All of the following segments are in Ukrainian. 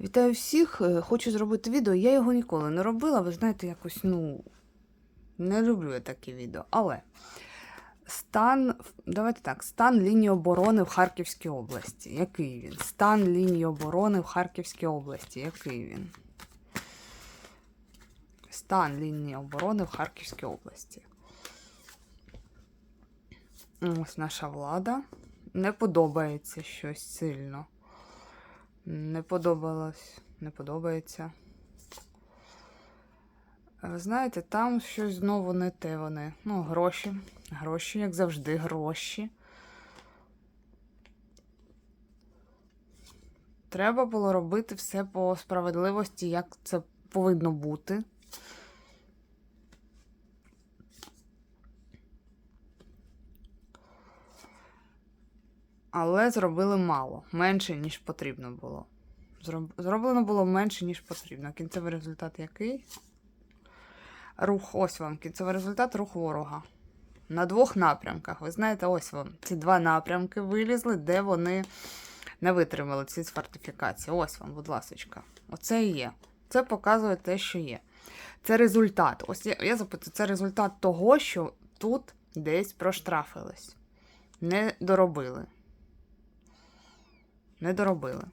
Вітаю всіх! Е, Хочу зробити відео. Я його ніколи не робила. Ви знаєте, якось, ну, не люблю я такі відео. Але стан, давайте так, стан лінії оборони в Харківській області. Який він? Стан лінії оборони в Харківській області. Який він? Стан лінії оборони в Харківській області. Ось наша влада. Не подобається щось сильно. Не подобалось, не подобається. Ви знаєте, там щось знову не те вони. Ну, гроші. Гроші, як завжди, гроші. Треба було робити все по справедливості, як це повинно бути. Але зробили мало, менше, ніж потрібно було. Зроблено було менше, ніж потрібно. Кінцевий результат який? Рух, ось вам. Кінцевий результат рух ворога. На двох напрямках. Ви знаєте, ось вам. Ці два напрямки вилізли, де вони не витримали ці фортифікації. Ось вам, будь ласочка. Оце і є. Це показує те, що є. Це результат. Ось я, я запитую, це результат того, що тут десь проштрафились. Не доробили. Не доробили.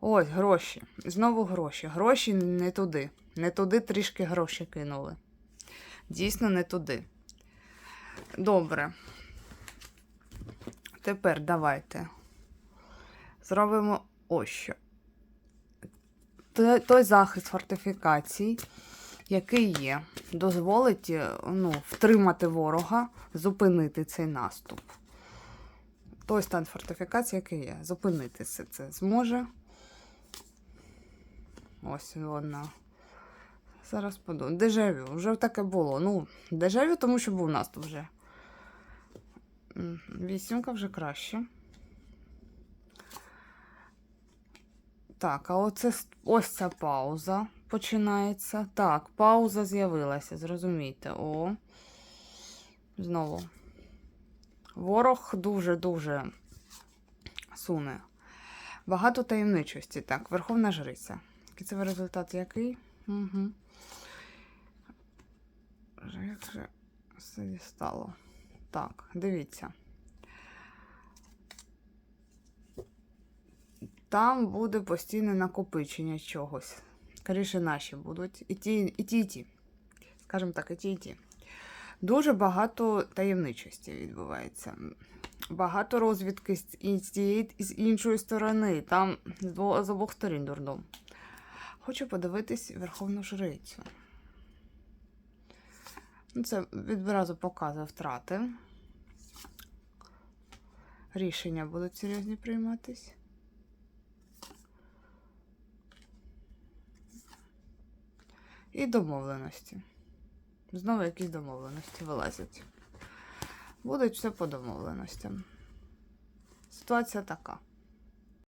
Ось гроші. Знову гроші. Гроші не туди. Не туди трішки гроші кинули. Дійсно, не туди. Добре. Тепер давайте. Зробимо ось що. Той- захист фортифікацій, який є, дозволить е, ну, втримати ворога, зупинити цей наступ той стан фортифікації, який є. Зупинити все це зможе. Ось вона. Зараз подумаю. Дежавю. Вже таке було. Ну, дежавю, тому що був наступ вже. Вісімка вже краще. Так, а оце ось ця пауза починається. Так, пауза з'явилася, зрозумійте. О. Знову. Ворог дуже-дуже суне. Багато таємничості. Так, Верховна Жриця. Кінцевий результат який? Угу. Як же все дістало? Так, дивіться. Там буде постійне накопичення чогось. Скоріше наші будуть. І ті, і ті. Скажімо так, і ті, і ті. Дуже багато таємничості відбувається. Багато розвідки з іншої сторони. Там з з обох сторін дурдом. Хочу подивитись Верховну Жрицю. Ну, Це відразу показує втрати. Рішення будуть серйозні прийматись. І домовленості. Знову якісь домовленості вилазять. Будуть все по домовленостям. Ситуація така.